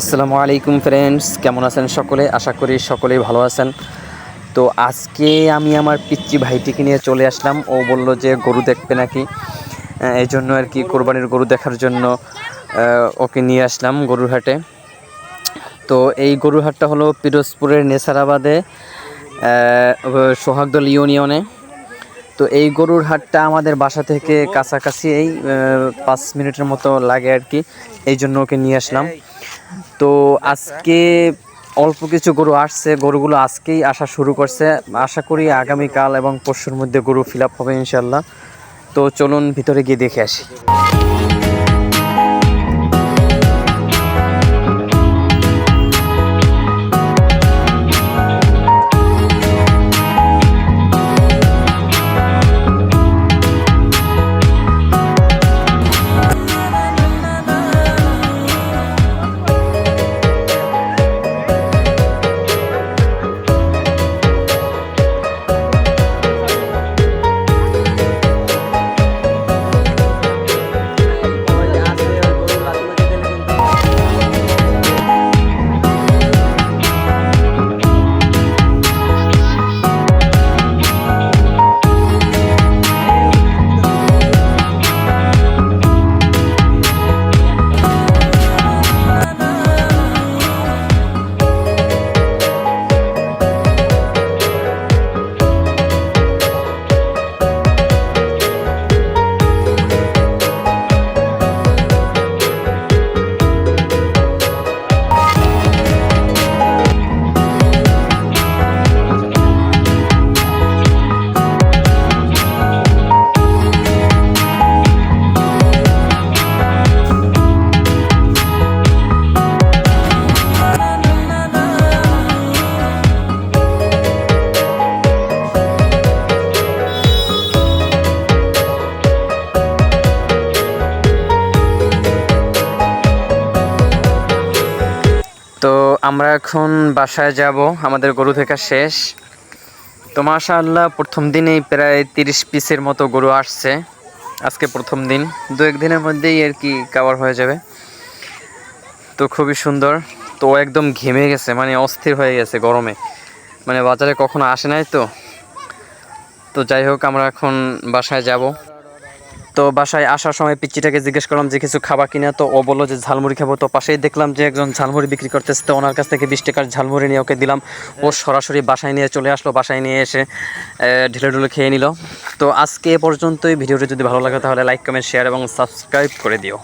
আসসালামু আলাইকুম ফ্রেন্ডস কেমন আছেন সকলে? আশা করি সকলেই ভালো আছেন। তো আজকে আমি আমার পিচ্চি ভাইটিকে নিয়ে চলে আসলাম। ও বলল যে গরু দেখবে নাকি। এই জন্য আর কি কোরবানির গরু দেখার জন্য ওকে নিয়ে আসলাম গরুর হাটে তো এই গরুর হাটটা হলো পিরোজপুরের নেসারাবাদে সোহাগদল ইউনিয়নে। তো এই গরুর হাটটা আমাদের বাসা থেকে কাছাকাছি এই পাঁচ মিনিটের মতো লাগে আর কি। এই জন্য ওকে নিয়ে আসলাম। তো আজকে অল্প কিছু গরু আসছে গরুগুলো আজকেই আসা শুরু করছে। আশা করি আগামীকাল এবং পরশুর মধ্যে গরু ফিল আপ হবে ইনশাল্লাহ তো চলুন ভিতরে গিয়ে দেখে আসি। তো আমরা এখন বাসায় যাব, আমাদের গরু থেকে শেষ। তো মাশাআল্লাহ, প্রথম দিনেই প্রায় তিরিশ পিসের মতো গরু আসছে। আজকে প্রথম দিন, দু এক দিনের মধ্যেই আর কি কাভার হয়ে যাবে। তো খুবই সুন্দর। তো একদম ঘেমে গেছে মানে অস্থির হয়ে গেছে গরমে। মানে বাজারে কখনো আসে নাই তো। তো যাই হোক, আমরা এখন বাসায় যাব। তো বাসায় আসার সময় পিচ্চিটাকে জিজ্ঞেস করলাম যে, কিছু খাবার কিনা? তো ও বলল যে, ঝালমুড়ি খাব। তো পাশেই দেখলাম যে, একজন ঝালমুড়ি বিক্রি করতেছে। তো ওনার কাছ থেকে বিশ টাকার ঝালমুড়ি নিয়ে ওকে দিলাম। ও সরাসরি বাসায় নিয়ে চলে আসলো। বাসায় নিয়ে এসে ঢিলে ঢুলে খেয়ে নিল। তো আজকে এ পর্যন্তই। ভিডিওটি যদি ভালো লাগে তাহলে লাইক, কমেন্ট, শেয়ার এবং সাবস্ক্রাইব করে দিও।